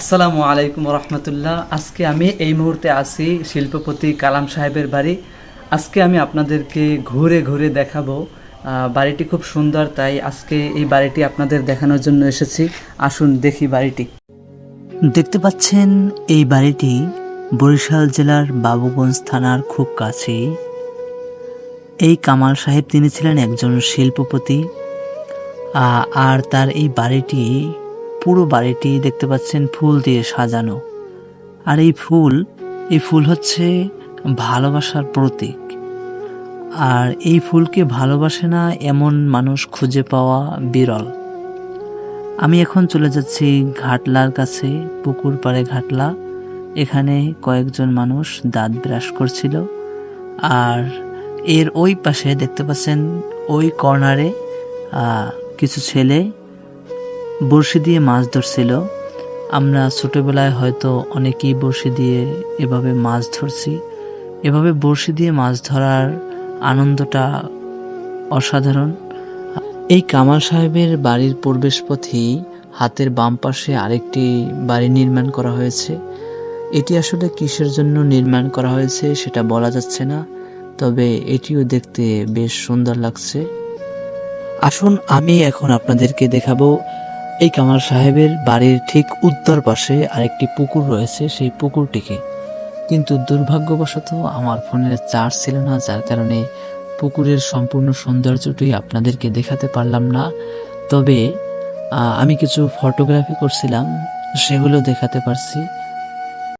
আসসালামু আলাইকুম রহমতুল্লাহ। আজকে আমি এই মুহূর্তে আছি শিল্পপতি কালাম সাহেবের বাড়ি। আজকে আমি আপনাদেরকে ঘুরে ঘুরে দেখাবো। বাড়িটি খুব সুন্দর, তাই আজকে এই বাড়িটি আপনাদের দেখানোর জন্য এসেছি। আসুন দেখি বাড়িটি। দেখতে পাচ্ছেন, এই বাড়িটি বরিশাল জেলার বাবুগঞ্জ থানার খুব কাছেই। এই কামাল সাহেব, তিনি ছিলেন একজন শিল্পপতি। আর তার এই বাড়িটি পুরো বাড়িটি দেখতে পাচ্ছেন ফুল দিয়ে সাজানো। আর এই ফুল এই ফুল হচ্ছে ভালোবাসার প্রতীক। আর এই ফুলকে ভালোবাসে না এমন মানুষ খুঁজে পাওয়া বিরল। আমি এখন চলে যাচ্ছি ঘাটলার কাছে, পুকুর পাড়ে ঘাটলা। এখানে কয়েকজন মানুষ দাঁত ব্রাশ করছিল। আর এর ওই পাশে দেখতে পাচ্ছেন ওই কর্নারে কিছু ছেলে বড়শি দিয়ে মাছ ধরছিল। আমরা ছোটবেলায় হয়তো অনেকেই বড়শি দিয়ে এভাবে মাছ ধরছি। এভাবে বড়শি দিয়ে মাছ ধরার আনন্দটা অসাধারণ। এই কামাল সাহেবের বাড়ির প্রবেশ পথেই হাতের বাম পাশে আরেকটি বাড়ি নির্মাণ করা হয়েছে। এটি আসলে কিসের জন্য নির্মাণ করা হয়েছে সেটা বলা যাচ্ছে না, তবে এটিও দেখতে বেশ সুন্দর লাগছে। আসুন, আমি এখন আপনাদেরকে দেখাবো এই কামাল সাহেবের বাড়ির ঠিক উত্তর পাশে আরেকটি পুকুর রয়েছে, সেই পুকুরটিকে। কিন্তু দুর্ভাগ্যবশত আমার ফোনের চার্জ ছিল না, যার কারণে পুকুরের সম্পূর্ণ সৌন্দর্যটি আপনাদেরকে দেখাতে পারলাম না। তবে আমি কিছু ফটোগ্রাফি করছিলাম, সেগুলো দেখাতে পারছি।